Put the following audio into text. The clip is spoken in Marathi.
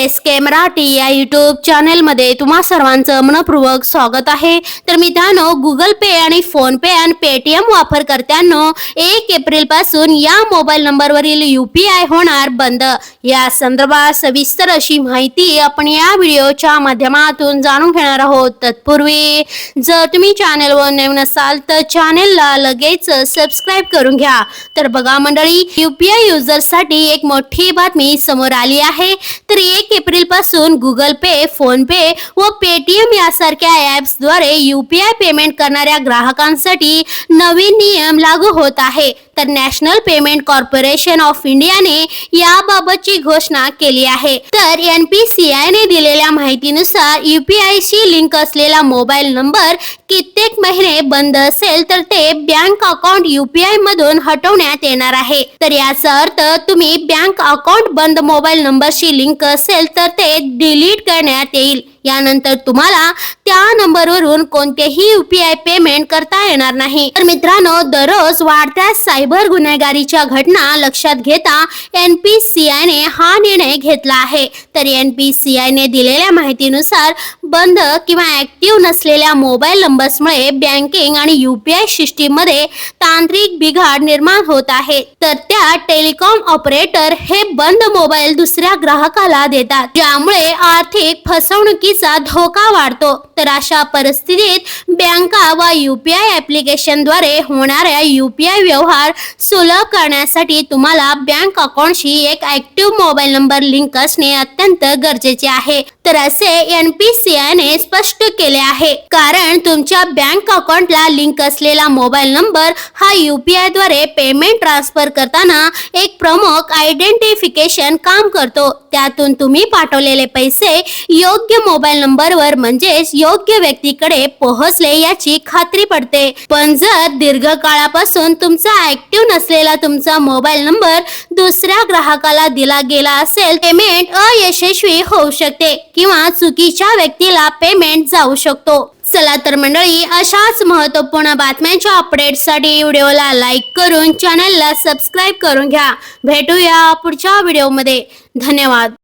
एस के मराठी या युट्यूब चॅनेलमध्ये तुम्हा सर्वांचं मनपूर्वक स्वागत आहे. तर मित्रांनो गुगल पे आणि फोन पे आणि पेटीएम वापरकर्त्यांनो एक एप्रिलपासून या मोबाईल नंबरवरील यू पी आय होणार बंद. या संदर्भात सविस्तर अशी माहिती आपण या व्हिडिओच्या माध्यमातून जाणून घेणार आहोत. तत्पूर्वी जर तुम्ही चॅनेलवर नवीन असाल तर चॅनेलला लगेच सबस्क्राईब करून घ्या. तर बघा मंडळी यू पी आय युजर्ससाठी एक मोठी बातमी समोर आली आहे. तर एक एप्रिलपासून गुगल पे फोन पे व पेटीएम यासारख्या ऍप्सद्वारे युपीआय पेमेंट करणाऱ्या ग्राहकांसाठी नवीन नियम लागू होत आहे. तर नॅशनल पेमेंट कॉर्पोरेशन ऑफ इंडियाने याबाबतची घोषणा केली आहे. तर एनपीसीआय ने दिलेल्या माहितीनुसार युपीआय शी लिंक असलेला मोबाईल नंबर कित्येक महिने बंद असेल तर ते बँक अकाउंट युपीआय मधून हटवण्यात येणार आहे. तर याचा अर्थ तुम्ही बँक अकाउंट बंद मोबाईल नंबरशी लिंक असेल तर ते डिलीट करण्यात येईल. यानंतर तुम्हाला त्या नंबरवरून कोणतेही युपीआय पेमेंट करता येणार नाही. तर मित्रांनो दररोज वाढत्या सायबर गुन्हेगारीच्या घटना लक्षात घेता एनपीसीआय ने हा निर्णय घेतला आहे. तर एन पी सी ने दिलेल्या माहितीनुसार बंद किंवा ऍक्टिव्ह नसलेल्या मोबाईल नंबर्समुळे बँकिंग आणि युपीआय सिस्टीममध्ये तांत्रिक बिघाड निर्माण होत आहे. तर त्या टेलिकॉम ऑपरेटर हे बंद मोबाईल दुसऱ्या ग्राहकाला देतात ज्यामुळे आर्थिक फसवणुकी फसवणुकीचा धोका वाढतो. तर अशा परिस्थितीत बँका व पी आय ॲप्लिकेशनद्वारे होणाऱ्या यू पी आय व्यवहार सुलभ करण्यासाठी तुम्हाला बँक अकाउंटशी एक ॲक्टिव्ह मोबाईल नंबर लिंक असणे अत्यंत गरजेचे आहे. तर असे आय ने स्पष्ट केले आहे. कारण तुमच्या बँक अकाउंटला लिंक असलेला मोबाईल नंबर हा युपीआयद्वारे पेमेंट ट्रान्सफर करताना एक प्रमुख आयडेंटिफिकेशन काम करतो. त्यातून तुम्ही पाठवलेले पैसे योग्य मोबाईल नंबरवर म्हणजेच योग्य व्यक्तीकडे पोहोचले याची खात्री पडते. पण जर दीर्घकाळापासून तुमचा ऍक्टिव्ह नसलेला तुमचा मोबाईल नंबर दुसऱ्या ग्राहकाला दिला गेला असेल पेमेंट अयशस्वी होऊ शकते. किंवा चुकीच्या व्यक्तीला पेमेंट जाऊ शकतो. चला तर मंडळी अशाच महत्त्वपूर्ण बातम्यांच्या अपडेटसाठी व्हिडिओला लाईक करून चॅनलला सबस्क्राईब करून घ्या. भेटूया पुढच्या व्हिडिओमध्ये धन्यवाद.